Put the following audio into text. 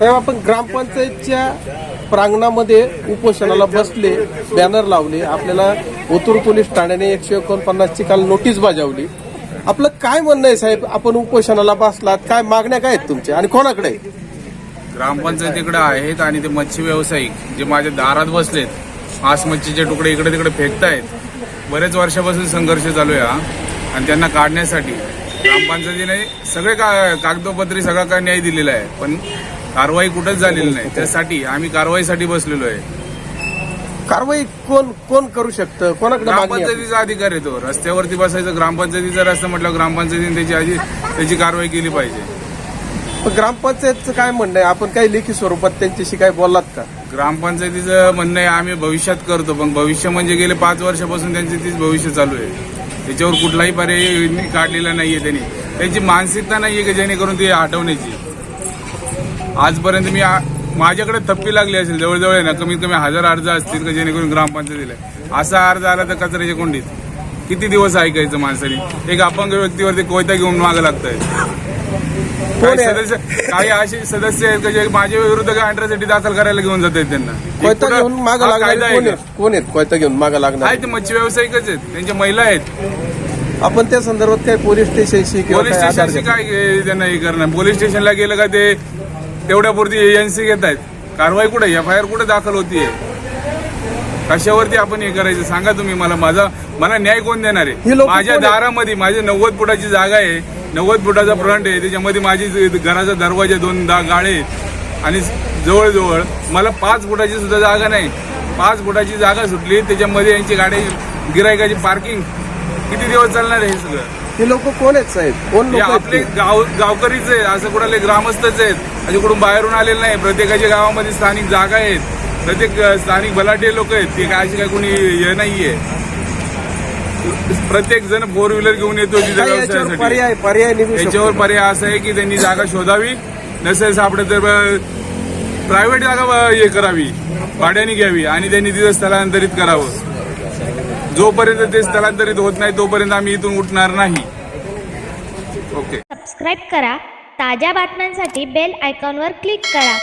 साहेब आपण ग्रामपंचायतच्या प्रांगणामध्ये उपोषणाला बसले बॅनर लावले. आपल्याला ओतूर पोलीस ठाण्याने एकशे एकोणपन्नासची काल नोटीस बजावली. आपलं काय म्हणणं आहे साहेब? आपण उपोषणाला बसलात काय मागण्या काय आहेत तुमच्या? आणि कोणाकडे? आहेत? ग्रामपंचायतीकडे आहेत आणि ते मच्छी व्यावसायिक जे माझ्या दारात बसलेत आस मच्छीचे तुकडे इकडे तिकडे फेकतायत. बरेच वर्षापासून संघर्ष चालू आहे हा. आणि त्यांना काढण्यासाठी ग्रामपंचायतीने सगळे का कागदोपत्री सगळा काय न्याय दिलेला आहे. पण कारवाई कुठंच झालेली नाही. त्यासाठी आम्ही कारवाईसाठी बसलेलो आहे. कारवाई कोण कोण करू शकतं? कोणाकडे मागणी आहे? ग्रामपंचायतीचा अधिकार येतो. रस्त्यावरती बसायचं ग्रामपंचायतीचा रस्ता म्हटलं ग्रामपंचायतीने त्याची आधी त्याची कारवाई केली पाहिजे. पण ग्रामपंचायतचं काय म्हणणं आहे? आपण काही लेखी स्वरूपात त्यांच्याशी काय बोललात का? ग्रामपंचायतीचं म्हणणं आहे आम्ही भविष्यात करतो पण भविष्य म्हणजे गेले पाच वर्षापासून त्यांची तीच भविष्य चालू आहे. त्याच्यावर कुठलाही पर्याय काढलेला नाहीये त्यांनी. त्यांची मानसिकता नाहीये की जेणेकरून ती हटवण्याची? आजपर्यंत मी माझ्याकडे थप्पी लागली असेल जवळजवळ आहे ना कमीत कमी हजार अर्ज असतील का जेणेकरून ग्रामपंचायतीला. असा अर्ज आला तर कचऱ्याच्या कोंडीत. किती दिवस ऐकायचं माणसाने? एक अपंग व्यक्तीवरती कोयता घेऊन मागं लागतंय. काही? सदस्य काही असे सदस्य आहेत का जे माझ्या विरुद्ध अँट्रासिटी दाखल करायला घेऊन जात आहेत त्यांना कोयता घेऊन मागं हा लागणार आहे कोण का? आहेत? कोण आहेत कोयता घेऊन मागं लागणार? आहे ते मच्छी व्यावसायिकच आहेत. त्यांच्या महिला आहेत. आपण त्या संदर्भात काही पोलीस स्टेशनशी किंवा पोलीस काही आधार स्टेशनशी घेतला? काय त्यांना हे करणार? पोलीस स्टेशनला गेलं का ते तेवढ्यापुरती एजन्सी घेत आहेत. कारवाई कुठे? एफ आय आर कुठे दाखल होतीये? कशावरती आपण हे करायचं? सांगा तुम्ही मला. माझा मला न्याय कोण देणार आहे? माझ्या? दारामध्ये माझी नव्वद फुटाची जागा आहे. नव्वद फुटाचा फ्रंट आहे. त्याच्यामध्ये माझी घराचा दरवाजा दोन दा गाळे आणि जवळजवळ मला पाच फुटाची सुद्धा जागा नाही. पाच फुटाची जागा सुटली. त्याच्यामध्ये यांची गाडी गिरायकाची पार्किंग. किती दिवस चालणार आहे हे सगळं? ही लोक कोण आहेत? साहेब कोण हे लोक आपले गाव गावकरीच आहेत असं कुणाले ग्रामस्थच आहेत. असे कुठून बाहेरून आलेले नाही. प्रत्येकाच्या गावामध्ये स्थानिक जागा आहेत. प्रत्येक अ, स्थानिक बलाढ्य लोक आहेत. ते काय अशी काय कोणी हे नाहीये. प्रत्येक जण फोर व्हीलर घेऊन येतो तिथे याच्यावर व्यवसायासाठी. पर्याय पर्याय निघू शकतो. याच्यावर पर्याय असा आहे की त्यांनी जागा शोधावी. नसेल सापडत तर प्रायव्हेट जागा अ, हे करावी. भाड्याने घ्यावी आणि त्यांनी तिथं स्थलांतरित करावं. जोपर्यंत ते स्थलांतरित होत नाही तोपर्यंत आम्ही इथून उठणार नाही. ओके सबस्क्राईब करा. ताज्या बातम्यांसाठी बेल आयकॉनवर क्लिक करा.